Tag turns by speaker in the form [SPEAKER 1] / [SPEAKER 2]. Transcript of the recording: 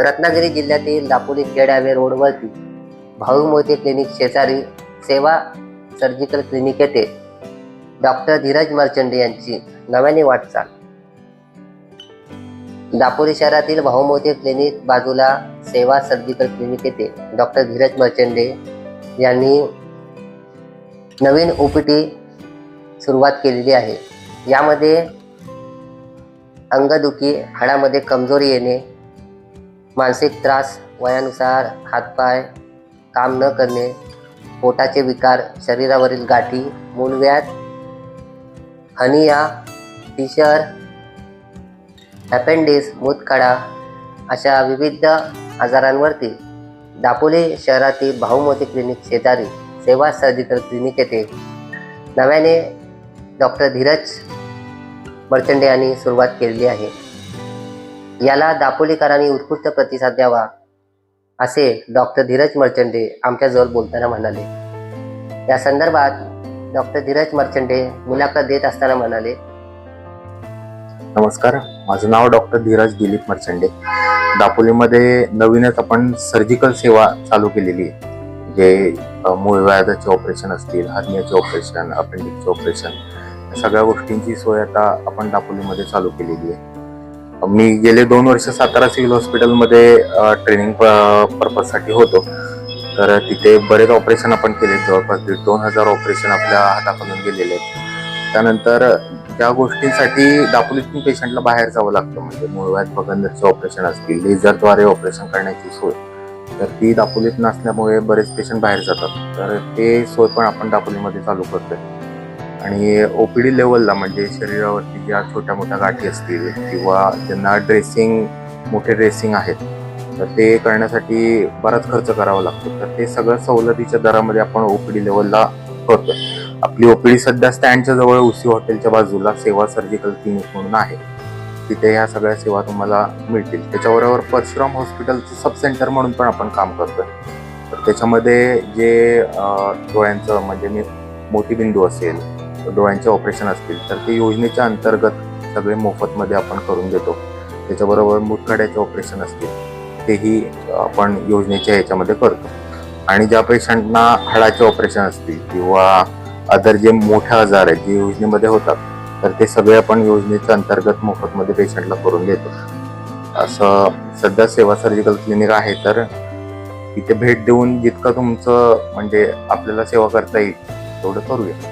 [SPEAKER 1] रत्नागिरी जिल्ह्यातील दापोली खेड्यावे रोडवरती भाऊ मोहिते क्लिनिक शेजारी सेवा सर्जिकल क्लिनिक येथे डॉक्टर धीरज मर्चंडे यांची नव्याने वाटचाल. दापोली शहरातील भाऊमोती क्लिनिक बाजूला सेवा सर्जिकल क्लिनिक येथे डॉक्टर धीरज मर्चंडे यांनी नवीन ओपीटी सुरुवात केलेली आहे. यामध्ये अंगदुखी हाडामध्ये कमजोरी येणे मानसिक त्रास वयानुसार हातपाय काम न करणे पोटाचे विकार शरीरावरील गाठी मूलव्याध हनिया फिशर अपेंडिस मूतखडा अशा विविध आजारांवरती दापोली शहरातील भाऊमोती क्लिनिक शेजारी सेवा सर्जिकल क्लिनिक येथे नव्याने डॉक्टर धीरज मर्चंडे यांनी सुरुवात केलेली आहे. याला दापोलीकरांनी उत्कृष्ट प्रतिसाद द्यावा असे डॉक्टर धीरज मर्चंडे आमच्याजवळ बोलताना म्हणाले. या संदर्भात डॉक्टर धीरज मर्चंडे मुलाखत देत असताना म्हणाले
[SPEAKER 2] नमस्कार माझं नाव डॉक्टर धीरज दिलीप मर्चंडे. दापोलीमध्ये नवीनच आपण सर्जिकल सेवा चालू केलेली आहे. जे मूळ व्याजाचे ऑपरेशन असतील हर्नियाचे ऑपरेशन अपेंडिक्सचे ऑपरेशन या सगळ्या गोष्टींची सोय आता आपण दापोलीमध्ये चालू केलेली आहे. मी गेले दोन वर्ष सातारा सिव्हिल हॉस्पिटलमध्ये ट्रेनिंग पर्पजसाठी होतो. तर तिथे बरेच ऑपरेशन आपण केले. जवळपास दीड दोन हजार ऑपरेशन आपल्या हाताखालून गेलेले आहेत. त्यानंतर त्या गोष्टींसाठी दापोलीतून पेशंटला बाहेर जावं लागतं. म्हणजे मुळव्यात बगंदरचे ऑपरेशन असतील लेझरद्वारे ऑपरेशन करण्याची सोय. तर ती दापोलीत नसल्यामुळे बरेच पेशंट बाहेर जातात. तर ते सोय पण आपण दापोलीमध्ये चालू करतोय. आणि ओपीडी लेवलला म्हणजे शरीरावरती ज्या छोट्या मोठ्या गाठी असतील किंवा ज्यांना ड्रेसिंग मोठे ड्रेसिंग आहेत तर ते करण्यासाठी बराच खर्च करावा लागतो. तर ते सगळं सवलतीच्या दरामध्ये आपण ओपीडी लेवलला करतो आपली ओपीडी सध्या स्टँडच्या जवळ उसी हॉटेलच्या बाजूला सेवा सर्जिकल क्लिनिक म्हणून आहे. तिथे ह्या सगळ्या सेवा तुम्हाला मिळतील. त्याच्याबरोबर परशुराम हॉस्पिटलचं सब सेंटर म्हणून पण आपण काम करतोय. तर त्याच्यामध्ये जे डोळ्यांचं म्हणजे मी मोतीबिंदू असेल डोळ्यांचे ऑपरेशन असतील तर ते योजनेच्या अंतर्गत सगळे मोफतमध्ये आपण करून देतो. त्याच्याबरोबर मुतखड्याचे ऑपरेशन असतील तेही आपण योजनेच्या ह्याच्यामध्ये करतो. आणि ज्या पेशंटना हाडाचे ऑपरेशन असतील किंवा अदर जे मोठे आजार आहेत जे योजनेमध्ये होतात तर ते सगळे आपण योजनेच्या अंतर्गत मोफतमध्ये पेशंटला करून देतो. असं सध्या सेवा सर्जिकल क्लिनिक आहे तर तिथे भेट देऊन जितकं तुमचं म्हणजे आपल्याला सेवा करता येईल तेवढं करूया.